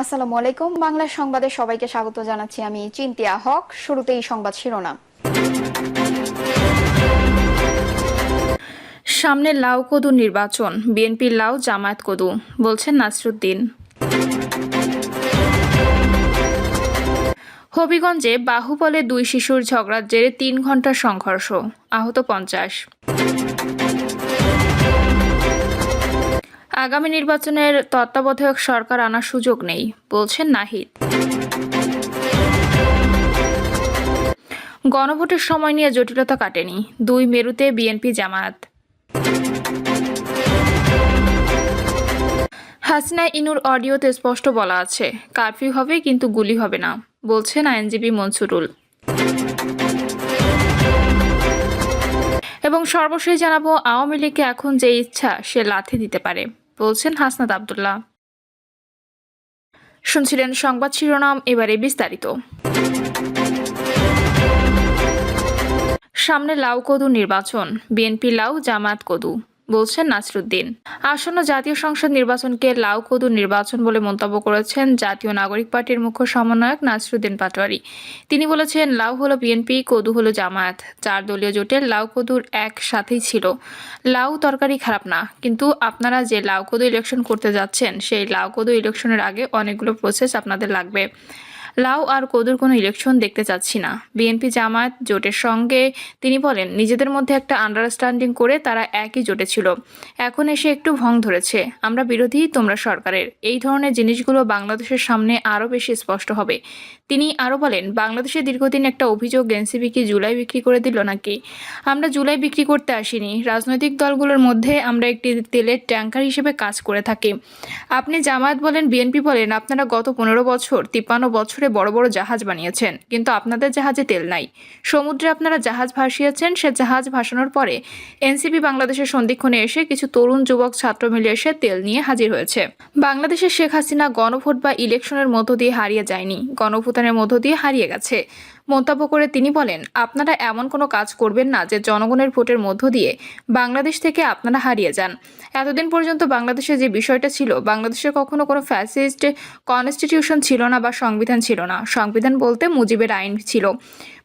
আসসালামু আলাইকুম। বাংলা সংবাদে সবাইকে স্বাগত জানাচ্ছি আমি চিন্তিয়া হক। শুরুতেই সংবাদ শিরোনাম। সামনে লাউ কদু নির্বাচন বিএনপির লাউ, জামায়াত কদু, বলছেন নাসরুদ্দিন। হবিগঞ্জে বাহুবলে দুই শিশুর ঝগড়ার জেরে তিন ঘণ্টার সংঘর্ষ, আহত পঞ্চাশ। আগামী নির্বাচনের তত্ত্বাবধায়ক সরকার আনার সুযোগ নেই, বলছেন নাহিদ। গণভোটের সময় নিয়ে জটিলতা কাটেনি, দুই মেরুতে বিএনপি জামায়াত। হাসিনা ইনুর অডিওতে স্পষ্ট বলা আছে, কারফিউ হবে কিন্তু গুলি হবে না, বলছেন আইনজীবী মনসুরুল। এবং সর্বশেষ জানাব, আওয়ামী লীগকে এখন যে ইচ্ছা সে লাথি দিতে পারে। বলছেন হাসনাত আবদুল্লাহ। শুনছিলেন সংবাদ শিরোনাম, এবারে বিস্তারিত। সামনে লাউ কদু নির্বাচন, বিএনপি লাউ জামাত কদু। বলছেন নাসরুদ্দিন। আসন্ন জাতীয় সংসদ নির্বাচনকে লাউ কদু নির্বাচন বলে মন্তব্য করেছেন জাতীয় নাগরিক পার্টির মুখ্য সমন্বয়ক নাসরুদ্দিন পাটোয়ারি। তিনি বলেছেন, লাউ হলো বিএনপি, কদু হলো জামায়াত। চার দলীয় জোটের লাউ কদুর এক সাথেই ছিল। লাউ তরকারি খারাপ না, কিন্তু আপনারা যে লাউ কদু ইলেকশন করতে যাচ্ছেন, সেই লাউ কদু ইলেকশনের আগে অনেকগুলো প্রসেস আপনাদের লাগবে। লাউ আর কদুর কোনো ইলেকশন দেখতে চাচ্ছি না। বিএনপি জামায়াত জোটের সঙ্গে তিনি বলেন, নিজেদের মধ্যে একটা আন্ডারস্ট্যান্ডিং করে তারা একই জোটে ছিল। এখন এসে একটু ভং ধরেছে। আমরা বিরোধী, তোমরা সরকারের। এই ধরনের জিনিসগুলো বাংলাদেশের সামনে আরও বেশি স্পষ্ট হবে। তিনি আরও বলেন, বাংলাদেশে দীর্ঘদিন একটা অভিযোগ এনসিপি কি জুলাই বিক্রি করে দিল নাকি? আমরা জুলাই বিক্রি করতে আসিনি। রাজনৈতিক দলগুলোর মধ্যে আমরা একটি তেলের ট্যাঙ্কার হিসেবে কাজ করে থাকি। আপনি জামায়াত বলেন, বিএনপি বলেন, আপনারা গত পনেরো বছর, তিপ্পান্ন বছরে বড় বড় জাহাজ বানিয়েছেন, কিন্তু আপনাদের জাহাজে তেল নাই। সমুদ্রে আপনারা জাহাজ ভাসিয়েছেন, সে জাহাজ ভাসানোর পরে এনসিপি বাংলাদেশের সন্ধিক্ষণে এসে কিছু তরুণ যুবক ছাত্র মিলে এসে তেল নিয়ে হাজির হয়েছে। বাংলাদেশের শেখ হাসিনা গণভোট বা ইলেকশনের মধ্য দিয়ে হারিয়ে যায়নি, গণভোটানের মধ্য দিয়ে হারিয়ে গেছে। মন্তব্য করে তিনি বলেন, আপনারা এমন কোনো কাজ করবেন না যে জনগণের ভোটের মধ্য দিয়ে বাংলাদেশ থেকে আপনারা হারিয়ে যান। এতদিন পর্যন্ত বাংলাদেশে যে বিষয়টা ছিল বাংলাদেশে কখনো কোনো ফ্যাসিস্ট কনস্টিটিউশন ছিল না বা সংবিধান ছিল না। সংবিধান বলতে মুজিবের আইন ছিল।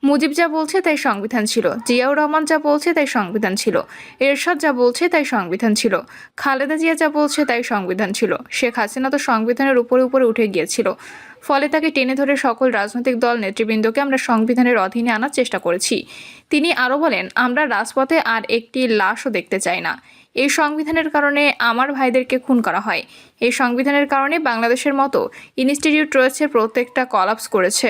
মুজিব যা বলছে তাই সংবিধান ছিল। জিয়াউর রহমান যা বলছে তাই সংবিধান ছিল। এরশাদ যা বলছে তাই সংবিধান ছিল। খালেদা জিয়া যা বলছে তাই সংবিধান ছিল। শেখ হাসিনা তো সংবিধানের উপরে উপরে উঠে গিয়েছিল। ফলে তাকে টেনে ধরে সকল রাজনৈতিক দল নেতৃবৃন্দকে আমরা সংবিধানের অধীনে আনার চেষ্টা করেছি। তিনি আরও বলেন, আমরা রাজপথে আর একটি লাশও দেখতে চাই না। এই সংবিধানের কারণে আমার ভাইদেরকে খুন করা হয়। এই সংবিধানের কারণে বাংলাদেশের মতো ইনস্টিটিউট রয়েছে প্রত্যেকটা কলাপস করেছে।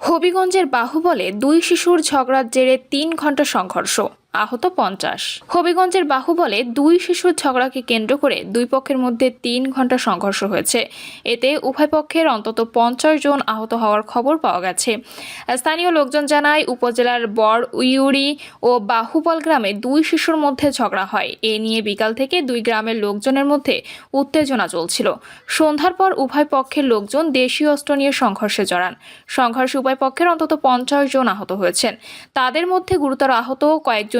হবিগঞ্জের বাহুবলে দুই শিশুর ঝগড়ার জেরে তিন ঘণ্টা সংঘর্ষ। আহত পঞ্চাশ। হবিগঞ্জের বাহুবলে দুই শিশুর ঝগড়াকে কেন্দ্র করে দুই পক্ষের মধ্যে তিন ঘণ্টা সংঘর্ষ হয়েছে। এতে উভয় পক্ষের অন্তত পঞ্চাশ জন আহত হওয়ার খবর পাওয়া গেছে। স্থানীয় লোকজন জানায়, উপজেলার বর উইউরি ও বাহুবল গ্রামে দুই শিশুর মধ্যে ঝগড়া হয়। এ নিয়ে বিকাল থেকে দুই গ্রামের লোকজনের মধ্যে উত্তেজনা চলছিল। সন্ধ্যার পর উভয় পক্ষের লোকজন দেশীয় অস্ত্র নিয়ে সংঘর্ষে জড়ান। সংঘর্ষে উভয় পক্ষের অন্তত পঞ্চাশ জন আহত হয়েছেন। তাদের মধ্যে গুরুতর আহত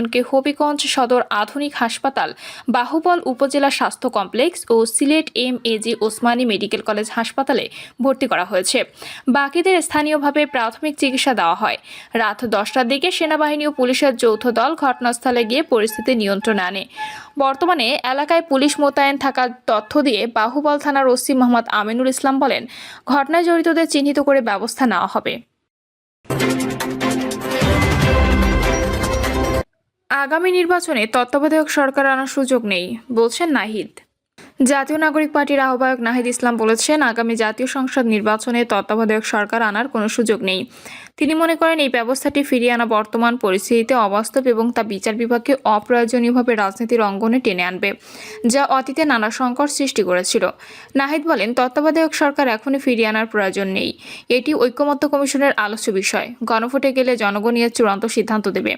কয়েকজনকে হবিগঞ্জ সদর আধুনিক হাসপাতাল, বাহুবল উপজেলা স্বাস্থ্য complex O Sylhet M A G Osmani medical college হাসপাতালে ভর্তি করা হয়েছে। বাকিদের স্থানীয়ভাবে প্রাথমিক চিকিৎসা দেওয়া হয়। রাত দশটার দিকে সেনাবাহিনী ও পুলিশের যৌথ দল ঘটনাস্থলে গিয়ে পরিস্থিতি নিয়ন্ত্রণে আনে। বর্তমানে এলাকায় পুলিশ মোতায়েন থাকার তথ্য দিয়ে বাহুবল থানার ওসি মোহাম্মদ আমিনুল ইসলাম বলেন, ঘটনায় জড়িতদের চিহ্নিত করে ব্যবস্থা নেওয়া হবে। আগামী নির্বাচনে তত্ত্বাবধায়ক সরকার আনার সুযোগ নেই বলছেন নাহিদ। জাতীয় নাগরিক পার্টির আহ্বায়ক নাহিদ ইসলাম বলেছেন, আগামী জাতীয় সংসদ নির্বাচনে তত্ত্বাবধায়ক সরকার আনার কোনো সুযোগ নেই। তিনি মনে করেন, এই ব্যবস্থাটি ফিরিয়ে আনা বর্তমান পরিস্থিতিতে অবাস্তব এবং তা বিচার বিভাগকে অপ্রয়োজনীয়ভাবে রাজনীতির অঙ্গনে টেনে আনবে, যা অতীতে নানা সংকট সৃষ্টি করেছিল। নাহিদ বলেন, তত্ত্বাবধায়ক সরকার এখনই ফিরিয়ে আনার প্রয়োজন নেই। এটি ঐক্যমত্য কমিশনের আলোচ্য বিষয়। গণভোটে গেলে জনগণ এর চূড়ান্ত সিদ্ধান্ত দেবে।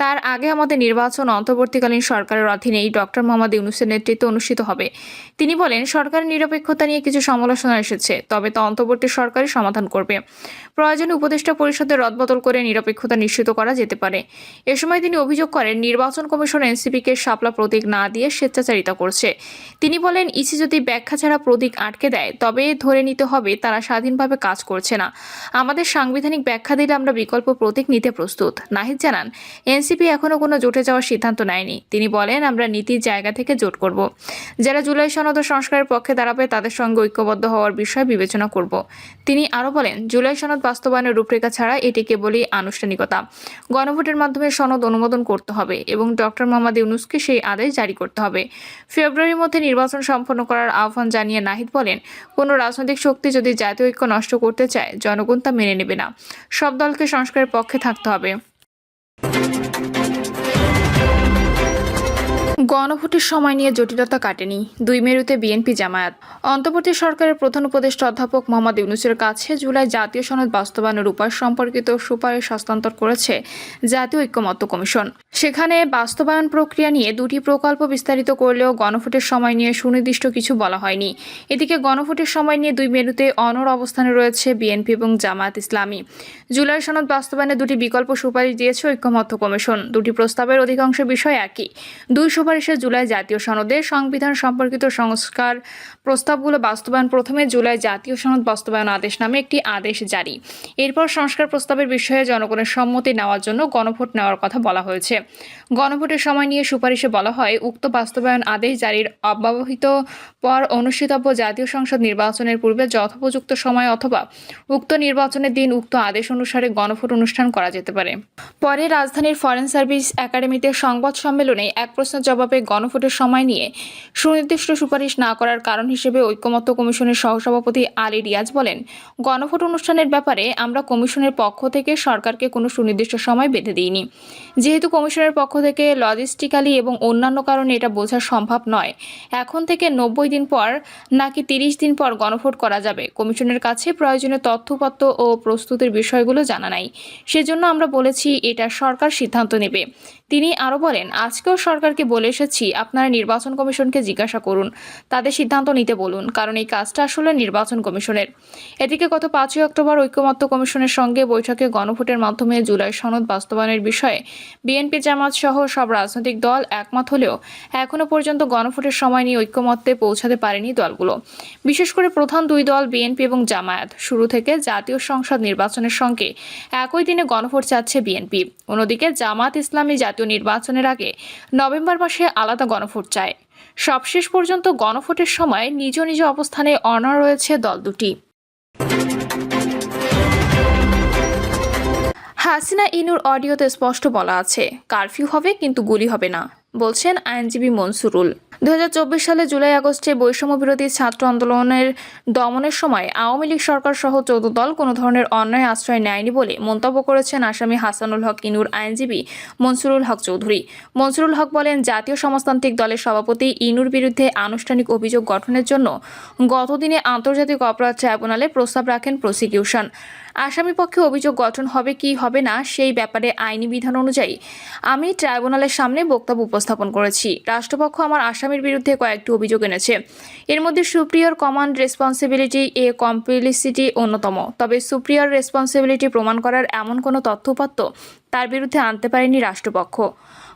তার আগে আমাদের নির্বাচন অন্তর্বর্তীকালীন সরকারের অধীনেই ডক্টর মোহাম্মদ ইউনুসের নেতৃত্বে অনুষ্ঠিত হবে। তিনি বলেন, সরকারের নিরপেক্ষতা নিয়ে কিছু সমালোচনা এসেছে, তবে তা অন্তর্বর্তী সরকারই সমাধান করবে। প্রয়োজনে উপদেষ্টা পরিষদের রদবদল করে নিরপেক্ষতা নিশ্চিত করা যেতে পারে। এ সময় তিনি অভিযোগ করেন, নির্বাচন কমিশন এনসিপিকে শাপলা প্রতীক না দিয়ে স্বেচ্ছাচারিতা করছে। তিনি বলেন, ইসি যদি ব্যাখ্যা ছাড়া প্রতীক আটকে দেয়, তবে ধরে নিতে হবে তারা স্বাধীনভাবে কাজ করছে না। আমাদের সাংবিধানিক ব্যাখ্যা দিলে আমরা বিকল্প প্রতীক নিতে প্রস্তুত। নাহিদ জানান, এনসিপি এখনও কোনো জোটে যাওয়ার সিদ্ধান্ত নেয়নি। তিনি বলেন, আমরা নীতির জায়গা থেকে জোট করব। যারা জুলাই সনদ ও সংস্কারের পক্ষে দাঁড়াবে, তাদের সঙ্গে ঐক্যবদ্ধ হওয়ার বিষয় বিবেচনা করব। তিনি আরও বলেন, জুলাই সনদ বাস্তবায়নের রূপরেখা ছাড়া এটি কেবলই আনুষ্ঠানিকতা। গণভোটের মাধ্যমে সনদ অনুমোদন করতে হবে এবং ডক্টর মোহাম্মদ ইউনুসকে সেই আদেশ জারি করতে হবে। ফেব্রুয়ারির মধ্যে নির্বাচন সম্পন্ন করার আহ্বান জানিয়ে নাহিদ বলেন, কোনো রাজনৈতিক শক্তি যদি জাতীয় ঐক্য নষ্ট করতে চায়, জনগণ তা মেনে নেবে না। সব দলকে সংস্কারের পক্ষে থাকতে হবে। গণভোটের সময় নিয়ে জটিলতা কাটেনি দুই মেরুতে বিএনপি জামায়াত। অন্তর্বর্তী সরকারের প্রধান উপদেষ্টা অধ্যাপক মোহাম্মদ ইউনুসের কাছে জুলাই জাতীয় সনদ বাস্তবায়নের উপায় সম্পর্কিত সুপারিশ হস্তান্তর করেছে জাতীয় ঐক্যমত্য কমিশন। সেখানে বাস্তবায়ন প্রক্রিয়া নিয়ে দুটি প্রকল্প বিস্তারিত করলেও গণভোটের সময় নিয়ে সুনির্দিষ্ট কিছু বলা হয়নি। এদিকে গণভোটের সময় নিয়ে দুই মেরুতে অনর অবস্থানে রয়েছে বিএনপি এবং জামায়াত ইসলামী। জুলাই সনদ বাস্তবায়নে দুটি বিকল্প সুপারিশ দিয়েছে ঐক্যমত্য কমিশন। দুটি প্রস্তাবের অধিকাংশ বিষয় একই। দুই জুলাই জাতীয় সনদে সংবিধান সম্পর্কিত সংস্কার প্রস্তাবগুলো বাস্তবায়ন প্রথমে জুলাই জাতীয় সনদ বাস্তবায়ন আদেশ নামে একটি আদেশ জারি। এরপর সংস্কার প্রস্তাবের বিষয়ে জনগণের সম্মতি নেওয়ার জন্য গণভোট নেওয়ার কথা বলা হয়েছে। গণভোটের সময় নিয়ে সুপারিশে বলা হয়, উক্ত বাস্তবায়ন আদেশ জারির অব্যবহিত পর অনুষ্ঠিতব্য জাতীয় সংসদ নির্বাচনের পূর্বে যথোপযুক্ত সময় অথবা উক্ত নির্বাচনের দিন উক্ত আদেশ অনুসারে গণভোট অনুষ্ঠান করা যেতে পারে। পরে রাজধানীর ফরেন সার্ভিস একাডেমিতে সংবাদ সম্মেলনে এক প্রশ্নের জবাবে গণভোটের সময় নিয়ে সুনির্দিষ্ট সুপারিশ না করার কারণ ঐক্যমত্য কমিশনের সহসভাপতি আলী রিয়াজ বলেন, গণভোট অনুষ্ঠানের ব্যাপারে আমরা কমিশনের পক্ষ থেকে সরকারকে কোনো সুনির্দিষ্ট সময় বেঁধে দিইনি। যেহেতু কমিশনের পক্ষ থেকে লজিস্টিক্যালি এবং অন্যান্য কারণে এটা বোঝা সম্ভব নয়, এখন থেকে নব্বই দিন পর নাকি তিরিশ দিন পর গণভোট করা যাবে। কমিশনের কাছে প্রয়োজনীয় তথ্যপত্র ও প্রস্তুতির বিষয়গুলো জানা নাই। সেজন্য আমরা বলেছি, এটা সরকার সিদ্ধান্ত নেবে। তিনি আরও বলেন, আজকেও সরকারকে বলে এসেছি, আপনারা নির্বাচন কমিশনকে জিজ্ঞাসা করুন, তাদের সিদ্ধান্ত নিতে বলুন, কারণ এই কাজটা আসলে নির্বাচন কমিশনের। এদিকে গত পাঁচই অক্টোবর ঐক্যমত্য কমিশনের সঙ্গে বৈঠকে গণভোটের মাধ্যমে জুলাই সনদ বাস্তবায়নের বিষয়ে বিএনপি জামাত সহ সব রাজনৈতিক দল একমত হলেও এখনও পর্যন্ত গণভোটের সময় নিয়ে ঐক্যমত্যে পৌঁছাতে পারেনি দলগুলো। বিশেষ করে প্রধান দুই দল বিএনপি এবং জামায়াত। শুরু থেকে জাতীয় সংসদ নির্বাচনের সঙ্গে একই দিনে গণভোট চাচ্ছে বিএনপি। অন্যদিকে জামাত ইসলামী জাতীয় নির্বাচনের আগে নভেম্বর মাসে আলাদা গণভোট চায়। সবশেষ পর্যন্ত গণভোটের সময় নিজ নিজ অবস্থানে অনড় রয়েছে দল দুটি। হাসিনা ইনুর অডিওতে স্পষ্ট বলা আছে, কারফিউ হবে কিন্তু গুলি হবে না। বলছেন আইনজীবী মনসুরুল। দুহাজার চব্বিশ সালে জুলাই আগস্টে বৈষম্য বিরোধী ছাত্র আন্দোলনের দমনের সময় আওয়ামী লীগ সরকার সহ চৌদ্দ দল কোনো ধরনের অন্যায় আশ্রয় নেয়নি বলে মন্তব্য করেছেন আসামি হাসানুল হক ইনুর আইনজীবী মনসুরুল হক চৌধুরী। মনসুরুল হক বলেন, জাতীয় সমাজতান্ত্রিক দলের সভাপতি ইনুর বিরুদ্ধে আনুষ্ঠানিক অভিযোগ গঠনের জন্য গতদিনে আন্তর্জাতিক অপরাধ ট্রাইব্যুনালে প্রস্তাব রাখেন প্রসিকিউশন। আসামি পক্ষে অভিযোগ গঠন হবে কি হবে না সেই ব্যাপারে আইনি বিধান অনুযায়ী আমি ট্রাইব্যুনালের সামনে বক্তব্য উপস্থাপন করেছি। রাষ্ট্রপক্ষ আমার আসামির বিরুদ্ধে কয়েকটি অভিযোগ এনেছে। এর মধ্যে সুপ্রিয়র কমান্ড রেসপন্সিবিলিটি, এ কমপ্লিসিটি অন্যতম। তবে সুপ্রিয়র রেসপন্সিবিলিটি প্রমাণ করার এমন কোনো তথ্যপাত্র তার বিরুদ্ধে আনতে পারেনি রাষ্ট্রপক্ষ।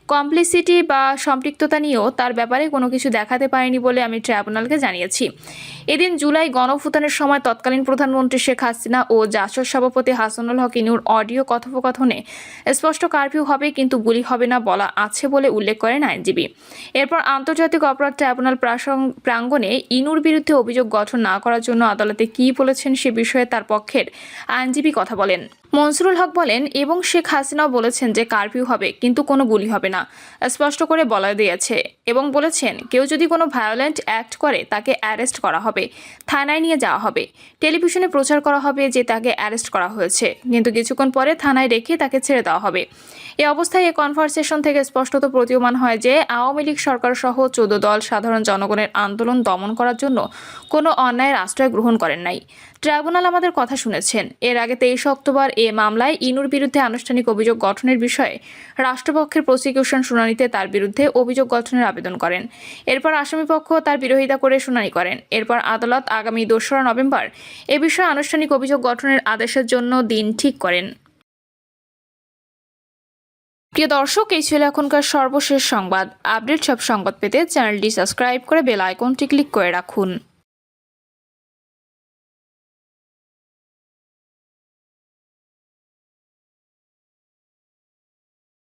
কমপ্লিসিটি বা সম্পৃক্ততা নিয়েও তার ব্যাপারে কোনো কিছু দেখাতে পারেনি বলে আমি ট্রাইব্যুনালকে জানিয়েছি। এদিন জুলাই গণভুতানের সময় তৎকালীন প্রধানমন্ত্রী শেখ হাসিনা ও জাসদ সভাপতি হাসানুল হক ইনুর অডিও কথোপকথনে স্পষ্ট কারফিউ হবে কিন্তু গুলি হবে না বলা আছে বলে উল্লেখ করেন আইনজীবী। এরপর আন্তর্জাতিক অপরাধ ট্রাইব্যুনাল প্রাঙ্গণে ইনুর বিরুদ্ধে অভিযোগ গঠন না করার জন্য আদালতে কী বলেছেন সে বিষয়ে তার পক্ষের আইনজীবী কথা বলেন। মনসুরুল হক বলেন, এবং শেখ হাসিনাও বলেছেন যে কারফিউ হবে, কিন্তু কোনো গুলি হবে না। স্পষ্ট করে বলা দিয়েছে। এবং বলেছেন, কেউ যদি কোনো ভায়োলেন্ট অ্যাক্ট করে, তাকে অ্যারেস্ট করা হবে, থানায় নিয়ে যাওয়া হবে। টেলিভিশনে প্রচার করা হবে যে তাকে অ্যারেস্ট করা হয়েছে, কিন্তু কিছুক্ষণ পরে থানায় রেখে তাকে ছেড়ে দেওয়া হবে। এ অবস্থায় এই কনভারসেশন থেকে স্পষ্টত প্রতীয়মান হয় যে, আওয়ামী লীগ সরকার সহ চোদ্দ দল সাধারণ জনগণের আন্দোলন দমন করার জন্য কোনো অন্যায়ের আশ্রয় গ্রহণ করেন নাই। ট্রাইব্যুনাল আমাদের কথা শুনেছেন, এর আগে তেইশে অক্টোবর এ মামলায় ইনুর বিরুদ্ধে আনুষ্ঠানিক অভিযোগ গঠনের বিষয়ে রাষ্ট্রপক্ষের প্রসিকিউশন শুনানিতে তার বিরুদ্ধে অভিযোগ গঠনের আবেদন করেন। এরপর আসামিপক্ষ তার বিরোধিতা করে শুনানি করেন। এরপর আদালত আগামী দোসরা নভেম্বর এ বিষয়ে আনুষ্ঠানিক অভিযোগ গঠনের আদেশের জন্য দিন ঠিক করেন। প্রিয় দর্শক, এই ছিল এখনকার সর্বশেষ সংবাদ। আপডেট সব সংবাদ পেতে চ্যানেলটি সাবস্ক্রাইব করে বেল আইকনটি ক্লিক করে রাখুন।